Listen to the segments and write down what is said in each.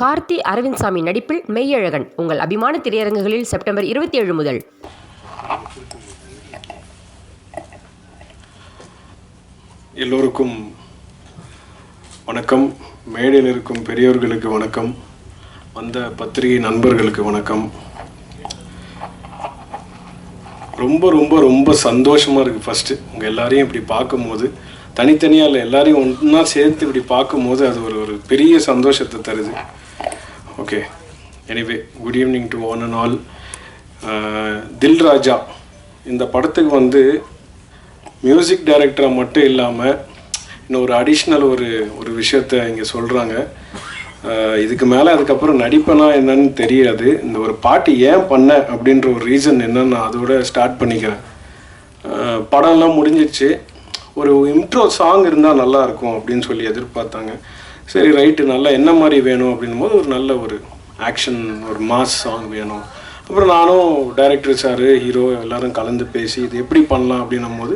கார்த்தி அரவிந்த்சாமி நடிப்பில் மெய்யழகன். உங்கள் அபிமான திரையரங்குகளில் செப்டம்பர் இருபத்தி ஏழு முதல். எல்லோருக்கும் வணக்கம். மேடையில் இருக்கும் பெரியோர்களுக்கு வணக்கம். வந்த பத்திரிகை நண்பர்களுக்கு வணக்கம். ரொம்ப ரொம்ப ரொம்ப சந்தோஷமாக இருக்குது ஃபஸ்ட்டு உங்கள் எல்லாரையும் இப்படி பார்க்கும்போது தனித்தனியாக இல்லை எல்லாரையும் ஒன்றா சேர்த்து இப்படி பார்க்கும்போது அது ஒரு ஒரு பெரிய சந்தோஷத்தை தருது. Okay anyway good evening to one and all Dil Raja இந்த படத்துக்கு வந்து மியூசிக் டைரக்டராக மட்டும் இல்லாமல் இன்னும் ஒரு அடிஷ்னல் ஒரு ஒரு விஷயத்த இங்கே சொல்கிறாங்க uh, இதுக்கு மேலே அதுக்கப்புறம் நடிப்பனா என்னன்னு தெரியாது. இந்த ஒரு பாட்டு ஏன் பண்ண அப்படின்ற ஒரு ரீசன் என்னன்னு நான் அதோட ஸ்டார்ட் பண்ணிக்கிறேன். Uh, படம்லாம் முடிஞ்சிச்சு ஒரு இன்ட்ரோ சாங் இருந்தால் நல்லாயிருக்கும் அப்படின்னு சொல்லி எதிர்பார்த்தாங்க. சரி ரைட்டு நல்லா என்ன மாதிரி வேணும் அப்படின்னும் போது ஒரு நல்ல ஒரு ஆக்ஷன் ஒரு மாஸ் சாங் வேணும். அப்புறம் நானும் டைரக்டர் சார் ஹீரோ எல்லாரும் கலந்து பேசி இது எப்படி பண்ணலாம் அப்படின்னும் போது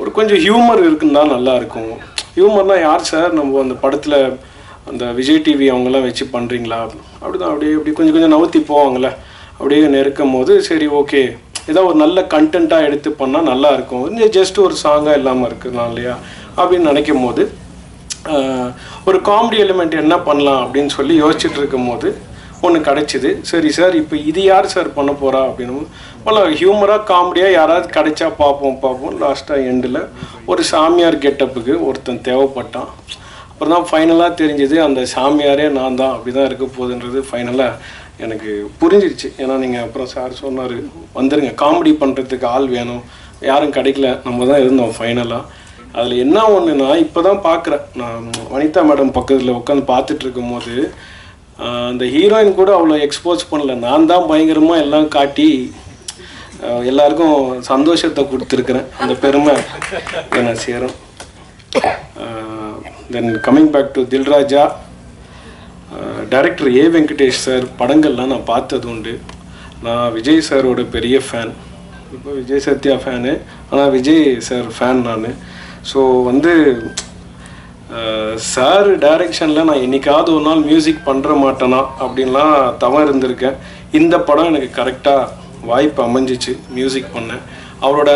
ஒரு கொஞ்சம் ஹியூமர் இருக்குன்னா நல்லா இருக்கும். ஹியூமர்னால் யார் சார் நம்ம அந்த படத்தில் அந்த விஜய் டிவி அவங்கெல்லாம் வச்சு பண்ணுறீங்களா அப்படிதான் அப்படியே இப்படி கொஞ்சம் கொஞ்சம் நவுத்தி போவாங்களே அப்படியே நெருக்கும் போது சரி ஓகே ஏதோ ஒரு நல்ல கண்டென்ட்டாக எடுத்து பண்ணால் நல்லா இருக்கும். ஜஸ்ட் ஒரு சாங்காக இல்லாமல் இருக்குதான் இல்லையா? அப்படின்னு நினைக்கும் போது ஒரு காமெடி எலிமெண்ட் என்ன பண்ணலாம் அப்படின்னு சொல்லி யோசிச்சுட்டு இருக்கும் போது ஒன்று கிடைச்சிது. சரி சார் இப்போ இது யார் சார் பண்ண போகிறா அப்படின்னு பல ஹியூமராக காமெடியாக யாராவது கிடைச்சா பார்ப்போம் பார்ப்போம். லாஸ்ட்டாக எண்டில் ஒரு சாமியார் கெட்டப்புக்கு ஒருத்தன் தேவைப்பட்டான். அப்புறம் தான் ஃபைனலாக தெரிஞ்சது அந்த சாமியாரே நான் தான் அப்படி தான் இருக்க போகுதுன்றது ஃபைனலாக எனக்கு புரிஞ்சிருச்சு. ஏன்னா நீங்கள் அப்புறம் சார் சொன்னார் வந்துருங்க காமெடி பண்ணுறதுக்கு ஆள் வேணும். யாரும் கிடைக்கல நம்ம தான் இருந்தோம் ஃபைனலாக அதில் என்ன ஒன்றுனா இப்போ தான் பார்க்குறேன் நான் வனிதா மேடம் பக்கத்தில் உட்காந்து பார்த்துட்டு இருக்கும்போது அந்த ஹீரோயின் கூட அவ்வளோ எக்ஸ்போஸ் பண்ணல. நான் தான் பயங்கரமாக எல்லாம் காட்டி எல்லாருக்கும் சந்தோஷத்தை கொடுத்துருக்குறேன். அந்த பெருமை என்ன சேரும். Then coming back to Dil Raja director A Venkatesh sir படங்கள்லாம் நான் பார்த்தது உண்டு. நான் விஜய் சாரோட பெரிய ஃபேன் இப்போ விஜய் சத்யா ஃபேனு ஆனால் விஜய் சார் ஃபேன் நான். ஸோ வந்து சார் டைரக்ஷனில் நான் என்னைக்காவது ஒரு நாள் மியூசிக் பண்ணுற மாட்டேனா அப்படின்லாம் தவம் இருந்திருக்கேன். இந்த படம் எனக்கு கரெக்டாக வாய்ப்பு அமைஞ்சிச்சு மியூசிக் பண்ண. அவரோட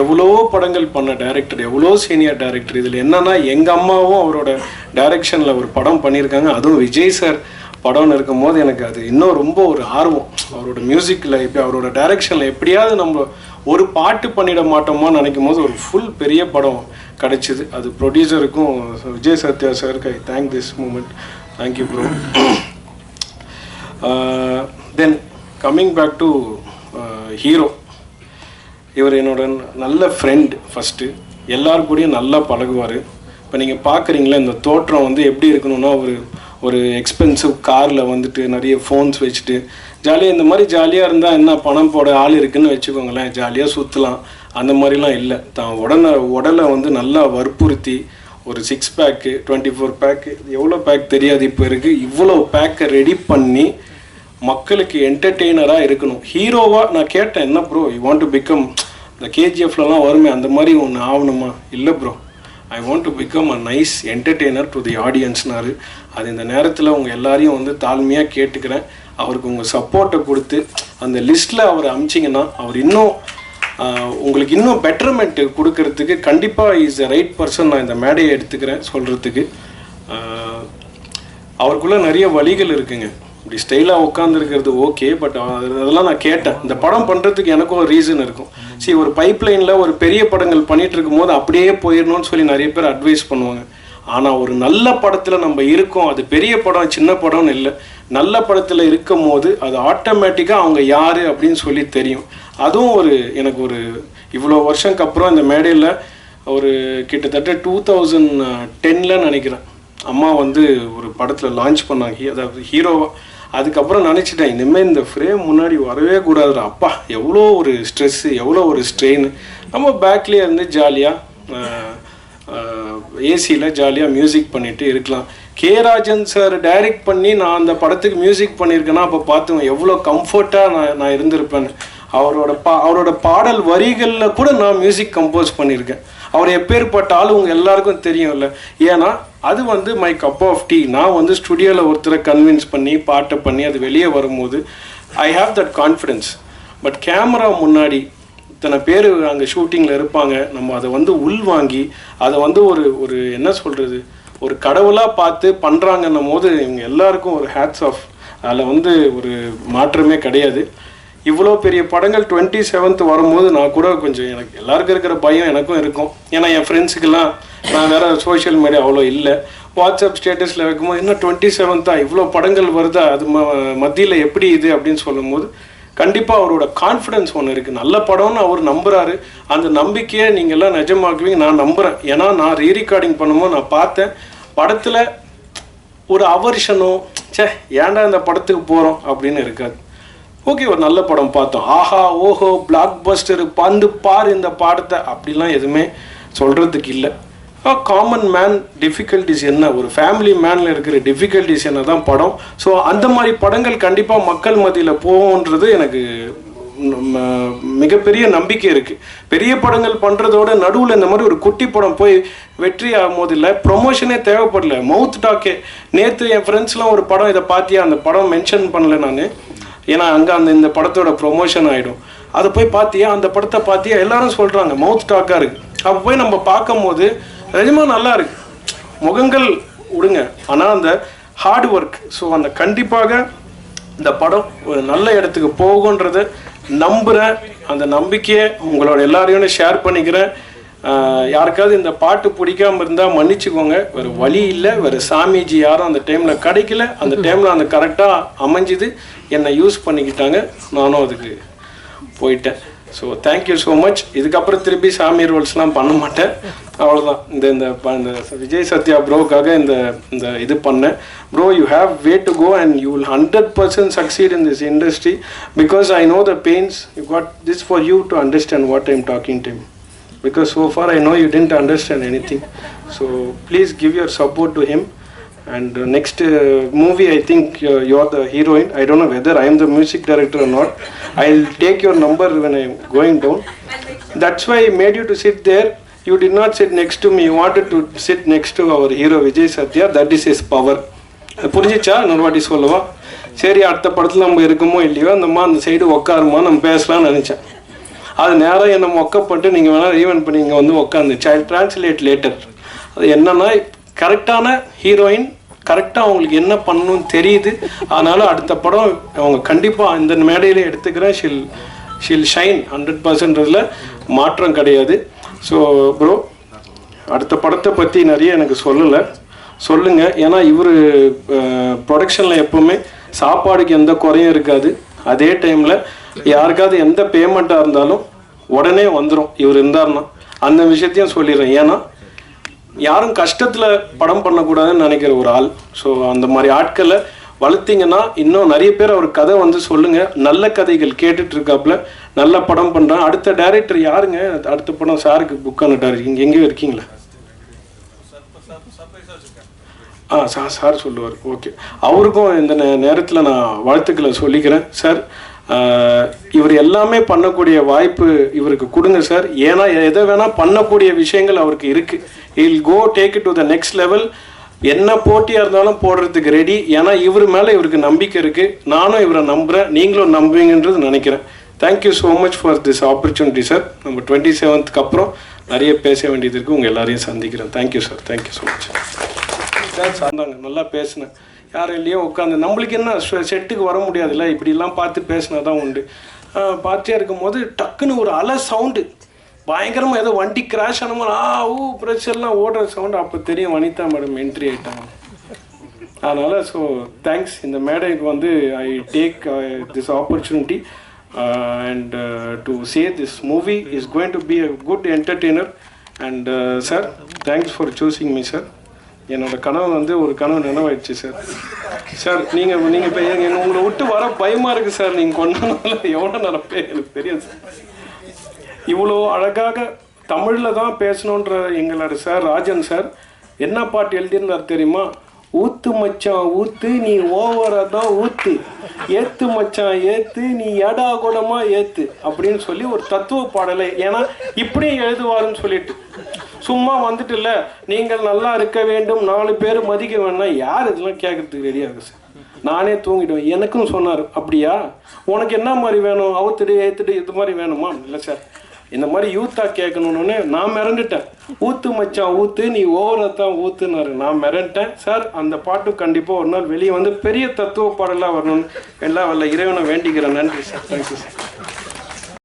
எவ்வளோ படங்கள் பண்ண டைரக்டர் எவ்வளோ சீனியர் டைரக்டர் இதில் என்னென்னா எங்கள் அம்மாவும் அவரோட டைரெக்ஷனில் ஒரு படம் பண்ணியிருக்காங்க. அதுவும் விஜய் சார் படம்னு இருக்கும்போது எனக்கு அது இன்னும் ரொம்ப ஒரு ஆர்வம். அவரோட மியூசிக்கில் இப்போ அவரோட டைரக்ஷனில் எப்படியாவது நம்ம ஒரு பாட்டு பண்ணிட மாட்டோமோ நினைக்கும் போது ஒரு ஃபுல் பெரிய படம் கிடைச்சிது. அது ப்ரொடியூசருக்கும் விஜய் சத்யா சாருக்கு I thank this moment thank you bro then coming back to hero இவர் என்னோட நல்ல ஃப்ரெண்ட் ஃபஸ்ட்டு எல்லார் கூடயும் நல்லா பழகுவார். இப்போ நீங்கள் பார்க்குறீங்களா இந்த தோற்றம் வந்து எப்படி இருக்கணும்னா ஒரு ஒரு எக்ஸ்பென்சிவ் காரில் வந்துட்டு நிறைய ஃபோன்ஸ் வச்சுட்டு ஜாலியாக இந்த மாதிரி ஜாலியாக இருந்தால் என்ன பணம் போட ஆள் இருக்குன்னு வச்சுக்கோங்களேன் ஜாலியாக சுற்றலாம் அந்த மாதிரிலாம் இல்லை. தான் உடனே உடலை வந்து நல்லா வற்புறுத்தி ஒரு six pack twenty four pack எவ்வளோ பேக் தெரியாது இப்போ இருக்குது இவ்வளோ பேக்கை ரெடி பண்ணி மக்களுக்கு என்டர்டெய்னராக இருக்கணும். ஹீரோவாக நான் கேட்டேன் என்ன bro you want to become இந்த கேஜிஎஃப்லலாம் வருமே அந்த மாதிரி ஒன்று ஆகணுமா? இல்லை bro I want to become a nice entertainer to the ஆடியன்ஸ்னாரு அது இந்த நேரத்தில் உங்கள் எல்லாரையும் வந்து தாழ்மையாக கேட்டுக்கிறேன். அவருக்கு உங்கள் சப்போர்ட்டை கொடுத்து அந்த லிஸ்ட்டில் அவர் அமிச்சிங்கன்னா அவர் இன்னும் உங்களுக்கு இன்னும் பெட்டர்மெண்ட் கொடுக்கறதுக்கு கண்டிப்பாக இஸ் அ ரைட் பர்சன் நான் இந்த மேடையை எடுத்துக்கிறேன் சொல்கிறதுக்கு அவருக்குள்ளே நிறைய வழிகள் இருக்குங்க. இப்படி ஸ்டைலாக உட்காந்துருக்கிறது ஓகே பட் அதெல்லாம் நான் கேட்டேன். இந்த படம் பண்ணுறதுக்கு எனக்கும் ஒரு ரீசன் இருக்கும். சரி ஒரு பைப்லைனில் ஒரு பெரிய படங்கள் பண்ணிட்டு இருக்கும்போது அப்படியே போயிடணும்னு சொல்லி நிறைய பேர் அட்வைஸ் பண்ணுவாங்க. ஆனால் ஒரு நல்ல படத்தில் நம்ம இருக்கோம் அது பெரிய படம் சின்ன படம்னு இல்லை. நல்ல படத்தில் இருக்கும் போது அது ஆட்டோமேட்டிக்காக அவங்க யார் அப்படின்னு சொல்லி தெரியும். அதுவும் ஒரு எனக்கு ஒரு இவ்வளோ வருஷம்க்கு அப்புறம் இந்த மேடையில் ஒரு கிட்டத்தட்ட டூ தௌசண்ட் டென்னில் நினைக்கிறேன். அம்மா வந்து ஒரு படத்தில் லான்ச் பண்ணாங்க. அதாவது ஹீரோவாக அதுக்கப்புறம் நினச்சிட்டேன் இனிமேல் இந்த ஃப்ரேம் முன்னாடி வரவே கூடாதுடா. அப்பா எவ்வளோ ஒரு ஸ்ட்ரெஸ்ஸு எவ்வளோ ஒரு ஸ்ட்ரெயின் நம்ம பேக்லேயே இருந்து ஜாலியாக ஏசியில் ஜாலியாக மியூசிக் பண்ணிட்டு இருக்கலாம். கே. ராஜன் சார் டைரக்ட் பண்ணி நான் அந்த படத்துக்கு மியூசிக் பண்ணியிருக்கேன்னா அப்போ பார்த்துங்க எவ்வளோ கம்ஃபர்ட்டாக நான் நான் இருந்திருப்பேன் அவரோட பா அவரோட பாடல் வரிகளில் கூட நான் மியூசிக் கம்போஸ் பண்ணியிருக்கேன் அவர் எப்பேற்பட்ட ஆள் உங்கள் எல்லாருக்கும் தெரியும்ல. ஏன்னா அது வந்து மை கப் ஆஃப் டீ நான் வந்து ஸ்டுடியோவில் ஒருத்தரை கன்வின்ஸ் பண்ணி பாட்டை பண்ணி அது வெளியே வரும்போது I have that confidence but camera முன்னாடி இத்தனை பேர் அங்கே ஷூட்டிங்கில் இருப்பாங்க. நம்ம அதை வந்து உள்வாங்கி அதை வந்து ஒரு ஒரு என்ன சொல்கிறது ஒரு கடவுளாக பார்த்து பண்ணுறாங்கன்னும் போது இவங்க எல்லாருக்கும் ஒரு ஹேட்ஸ் ஆஃப் அதில் வந்து ஒரு மாற்றமே கிடையாது. இவ்வளோ பெரிய படங்கள் டுவெண்ட்டி செவன்த் வரும்போது நான் கூட கொஞ்சம் எனக்கு எல்லாருக்கும் இருக்கிற பயம் எனக்கும் இருக்கும். ஏன்னா என் ஃப்ரெண்ட்ஸுக்கெல்லாம் நான் வேறு சோஷியல் மீடியா அவ்வளோ இல்லை. வாட்ஸ்அப் ஸ்டேட்டஸில் வைக்கும்போது இன்னும் டுவெண்ட்டி செவன்த்தா இவ்வளோ படங்கள் வருதா? அது ம மத்தியில் எப்படி இது அப்படின்னு சொல்லும்போது கண்டிப்பாக அவரோட கான்ஃபிடென்ஸ் ஒன்று இருக்குது நல்ல படம்னு அவர் நம்புகிறாரு அந்த நம்பிக்கையை நீங்கள் எல்லாம் நிஜமாக்குவீங்க. நான் நம்புகிறேன் ஏன்னா நான் ரீ ரெக்கார்டிங் பண்ணும்போது நான் பார்த்தேன். படத்தில் ஒரு அவர்ஷனோ ச்சே ஏன்டா இந்த படத்துக்கு போகிறோம் அப்படின்னு இருக்காது. ஓகே ஒரு நல்ல படம் பார்த்தோம். ஆஹா ஓஹோ பிளாக் பஸ்டர் பந்து பார் இந்த பாடத்தை. அப்படிலாம் எதுவுமே சொல்கிறதுக்கு இல்லை. காமன் மேன் டிஃபிகல்ட்டிஸ் என்ன? ஒரு ஃபேமிலி மேனில் இருக்கிற டிஃபிகல்ட்டிஸ் என்ன தான் படம். ஸோ அந்த மாதிரி படங்கள் கண்டிப்பாக மக்கள் மத்தியில் போகும்ன்றது எனக்கு மிகப்பெரிய நம்பிக்கை இருக்குது பெரிய படங்கள் பண்ணுறதோட நடுவில் இந்த மாதிரி ஒரு குட்டி படம் போய் வெற்றி ஆகும் போது இல்லை ப்ரொமோஷனே தேவைப்படல. மவுத் டாக்கே நேற்று என் ஃப்ரெண்ட்ஸ்லாம் ஒரு படம் இதை பார்த்தியா? அந்த படம் மென்ஷன் பண்ணல நான். ஏன்னா அங்கே அந்த இந்த படத்தோட ப்ரொமோஷன் ஆகிடும் அதை போய் பார்த்தியா அந்த படத்தை பார்த்தியா எல்லாரும் சொல்கிறாங்க மவுத் டாக்காக இருக்குது அப்போ போய் நம்ம பார்க்கும்போது நிஜமா நல்லா இருக்கு. முகங்கள் விடுங்க. ஆனால் அந்த ஹார்ட் ஒர்க் ஸோ அந்த கண்டிப்பாக இந்த படம் ஒரு நல்ல இடத்துக்கு போகுன்றதை நம்புகிறேன் அந்த நம்பிக்கையை உங்களோட எல்லாரையும் ஷேர் பண்ணிக்கிறேன். யாருக்காவது இந்த பாட்டு பிடிக்காம இருந்தால் மன்னிச்சுக்கோங்க. வேறு வழி இல்லை. வேறு சாமிஜி யாரும் அந்த டைமில் கிடைக்கல. அந்த டைமில் அந்த கரெக்டாக அமைஞ்சுது. என்னை யூஸ் பண்ணிக்கிட்டாங்க. நானும் அதுக்கு போயிட்டேன். ஸோ தேங்க்யூ ஸோ மச் இதுக்கப்புறம் திருப்பி சாமி ரோல்ஸ்லாம் பண்ண மாட்டேன். அவ்வளோதான் இந்த இந்த இந்த விஜய் சத்யா ப்ரோக்காக இந்த இந்த இது பண்ணேன். Bro you have way to go and you will hundred percent succeed in this industry because I know the pains you got this for you to understand what I'm talking to because so far I know you didn't understand anything. So please give your support to him. And uh, next uh, movie, I think uh, you're the heroine. I don't know whether I am the music director or not. I'll take your number when I'm going down. That's why I made you to sit there. You did not sit next to me. You wanted to sit next to our hero Vijay Satya. That is his power. அது புரிஞ்சிச்சா இன்னொரு வாட்டி சொல்லவா சரி அடுத்த படத்தில் நம்ம இருக்கமோ இல்லையோ அந்தம்மா அந்த சைடு உட்காருமா நம்ம பேசலாம்னு நினச்சேன் அது நேரம் என்னை மொக்கப்பட்டு நீங்கள் வேணால் ஈவென்ட் பண்ணி இங்கே வந்து உட்காந்து சைல்ட் டிரான்ஸ்லேட் லேட்டர் அது என்னென்னா கரெக்டான ஹீரோயின் கரெக்டாக அவங்களுக்கு என்ன பண்ணணும்னு தெரியுது. அதனால அடுத்த படம் அவங்க கண்டிப்பாக இந்த மேடையிலே எடுத்துக்கிறேன். ஷில் ஷில் ஷைன் ஹண்ட்ரட் பர்சன்ட்றதுல மாற்றம் கிடையாது. ஸோ ப்ரோ அடுத்த படத்தை பற்றி நிறைய எனக்கு சொல்லலை. சொல்லுங்கள் ஏன்னா இவர் ப்ரொடக்ஷனில் எப்போவுமே சாப்பாடுக்கு எந்த குறையும் இருக்காது. அதே டைமில் யாருக்காவது எந்த பேமெண்ட்டாக இருந்தாலும் உடனே வந்துடும் இவர் இருந்தாருன்னா. அந்த விஷயத்தையும் சொல்லிடுறேன். ஏன்னா யாரும் கஷ்டத்தில் படம் பண்ணக்கூடாதுன்னு நினைக்கிற ஒரு ஆள். ஸோ அந்த மாதிரி ஆட்களை வளர்த்தீங்கன்னா இன்னும் நிறைய பேர் அவர் கதை வந்து சொல்லுங்கள் நல்ல கதைகள் கேட்டுட்டு இருக்காப்புல. நல்ல படம் பண்ணுறேன் அடுத்த டைரக்டர் யாருங்க? அடுத்த படம் சாருக்கு புக் பண்ணிட்டாரு இங்கே எங்கேயோ இருக்கீங்களா? ஆ சார் சார் சொல்லுவார். ஓகே அவருக்கும் இந்த நே நேரத்தில் நான் வாழ்த்துக்களை சொல்லிக்கிறேன். சார் இவர் எல்லாமே பண்ணக்கூடிய வாய்ப்பு இவருக்கு கொடுங்க சார். ஏன்னா எதை வேணால் பண்ணக்கூடிய விஷயங்கள் அவருக்கு இருக்குது he'll go take it to the next level என்ன போட்டியாக இருந்தாலும் போடுறதுக்கு ரெடி ஏன்னா இவர் மேலே இவருக்கு நம்பிக்கை இருக்குது நானும் இவரை நம்புகிறேன் நீங்களும் நம்புவீங்கன்றது நினைக்கிறேன். Thank you so much for this opportunity sir நம்ம டுவெண்ட்டி செவன்த்துக்கு அப்புறம் நிறைய பேச வேண்டியது இருக்குது உங்கள் எல்லாரையும் சந்திக்கிறேன். Thank you sir thank you so much sir சார்ந்தாங்க நல்லா பேசினேன். யாரும் இல்லையோ உட்காந்து நம்மளுக்கு என்ன செ- செட்டுக்கு வர முடியாதுல்ல? இப்படிலாம் பார்த்து பேசினா தான் உண்டு. ஆஹ் பார்த்தே இருக்கும்போது டக்குன்னு ஒரு அலை சவுண்டு பயங்கரமாக ஏதோ வண்டி கிராஷ் ஆன மாதிரி ஆ ஊ பிரச்சனைலாம் ஓடுற சவுண்டு அப்போ தெரியும் வனிதா மேடம் என்ட்ரி ஆகிட்டாங்க அதனால் ஸோ தேங்க்ஸ் இந்த மேடைக்கு வந்து I take this opportunity and to say this movie is going to be a good entertainer and sir thanks for choosing me sir என்னோட கனவு வந்து ஒரு கனவு நினைவாயிடுச்சு சார். சார் நீங்கள் நீங்கள் இப்போ எங்க உங்களை விட்டு வர பயமாக இருக்குது சார். நீங்கள் கொண்டாடனால எவ்வளோ நடப்பேன் எனக்கு தெரியாது சார். இவ்வளோ அழகாக தமிழில் தான் பேசணுன்ற எங்களோட சார் ராஜன் சார் என்ன பாட்டு எழுதியிருந்தார் தெரியுமா? ஊத்து மச்சான் ஊத்து நீ ஓவரா தான் ஊத்து. ஏத்து மச்சான் ஏத்து நீ எடா கூடமா ஏத்து. அப்படின்னு சொல்லி ஒரு தத்துவ பாடலை ஏன்னா இப்படியும் எழுதுவாருன்னு சொல்லிட்டு. சும்மா வந்துட்டு இல்லை நீங்கள் நல்லா இருக்க வேண்டும். நாலு பேர் மதிக்க வேணாம் யார் இதெல்லாம் கேட்கறதுக்கு ரெடியாக இருக்கு சார்? நானே தூங்கிடுவேன். எனக்கும் சொன்னார். அப்படியா? உனக்கு என்ன மாதிரி வேணும்? அவுத்துடு ஏத்துடு இது மாதிரி வேணுமா? இல்லை சார். இந்த மாதிரி யூத்தா கேட்கணும்னு நான் மிரண்டுட்டேன். ஊத்து மச்சான் ஊத்து. நீ ஓவரா தான் ஊத்துனாரு. நான் மிரண்டேன். சார் அந்த பாட்டு கண்டிப்பா ஒரு நாள் வெளியே வந்து பெரிய தத்துவ பாடலாக வரணும்னு. எல்லாம் வல்ல இறைவனை வேண்டிக்கிறேன். நன்றி சார். Thank you sir